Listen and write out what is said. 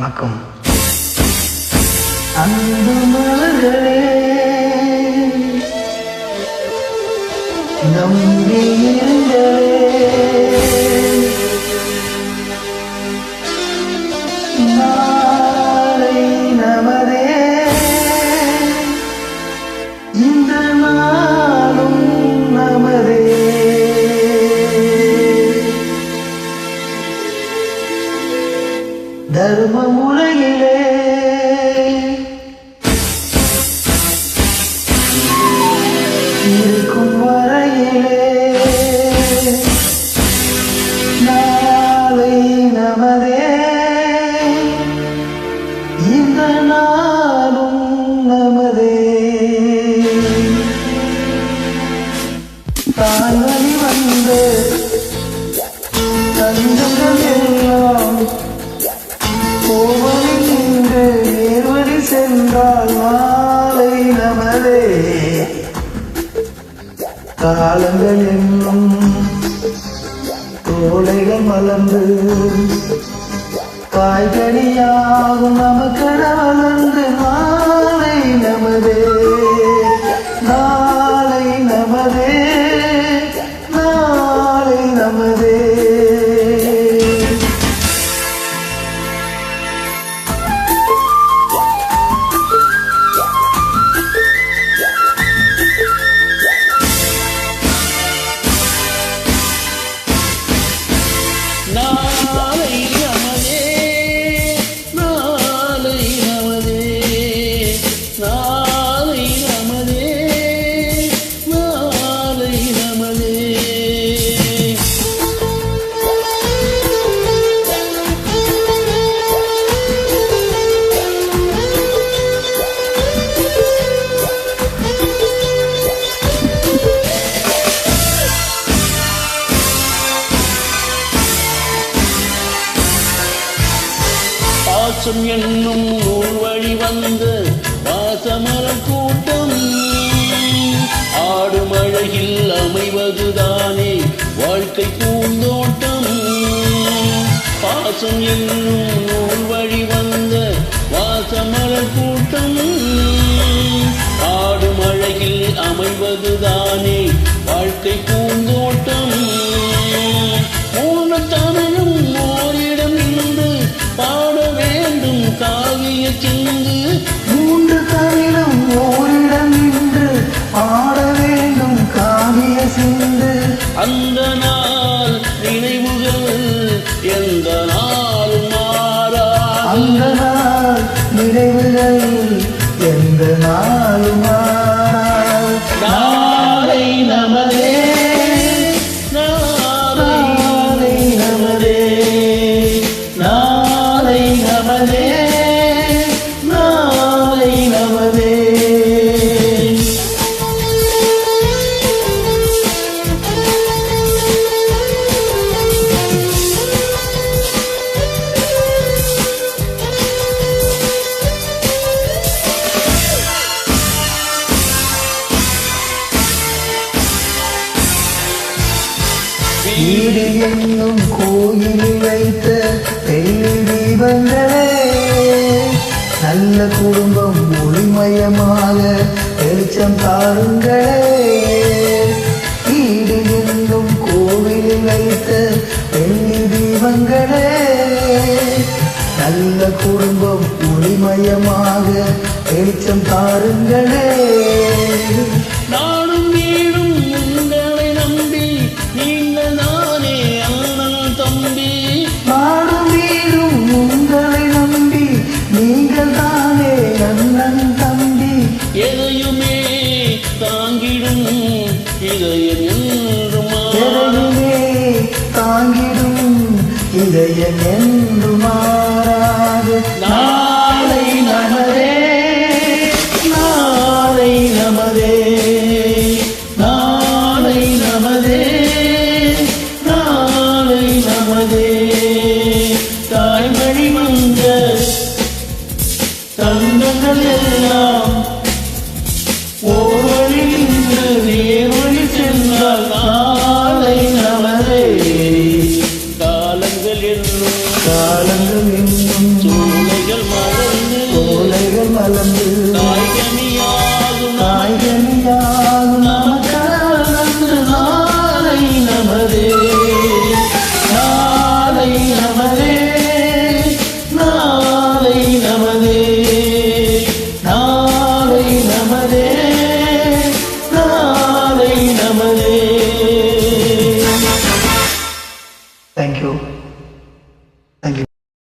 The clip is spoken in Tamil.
வணக்கம். அந்த மலர்களே நம்பியிருங்களே தர்ம உலகிலே இருக்கும் வரையிலே. நாளை நமதே. இந்த நாளும் நமதே. வந்து என்றால் மாலை நமதே. காலங்கள் என்னும் தோலைகள் மலர்ந்து காய்கறியாகும் நமக்கென வளர்ந்து மாலை நமதே. பாசம் என்னும் நூல் வழி வந்த பாசமரம் கூட்டம். ஆடும் அழகில் அமைவதுதானே வாழ்க்கை பூந்தோட்டம். பாசம் என்னும் நூல் வழி வந்த வாசமலர் கூட்டம். ஆடும் அழகில் அமைவதுதானே வாழ்க்கை அந்த நாள் நினைவுகள் எந்த நாளும் மாறா. அந்த நாள் நினைவுகள் எந்த நாளும் வீடு என்னும் கோயிலில் வைத்த வெள்ளி தீபங்களே நல்ல குடும்பம் ஒளிமயமாக வெளிச்சம் தாருங்களே. வீடு என்னும் கோவிலில் வைத்த வெள்ளி தீபங்களே நல்ல குடும்பம் ஒளிமயமாக வெளிச்சம் தாருங்களே. இதயம் என்றுமா? எதையுமே தாங்கிடும் இதயம் என்று மாறாது நாளை நமதே நாளை நமதே நாளை நமதே நாளை நமதே. தாய்மொழி வந்த தங்கங்கள் எல்லாம் காலங்கள் இன்னும் சோலைகள் மலர்ந்து. சோலைகள்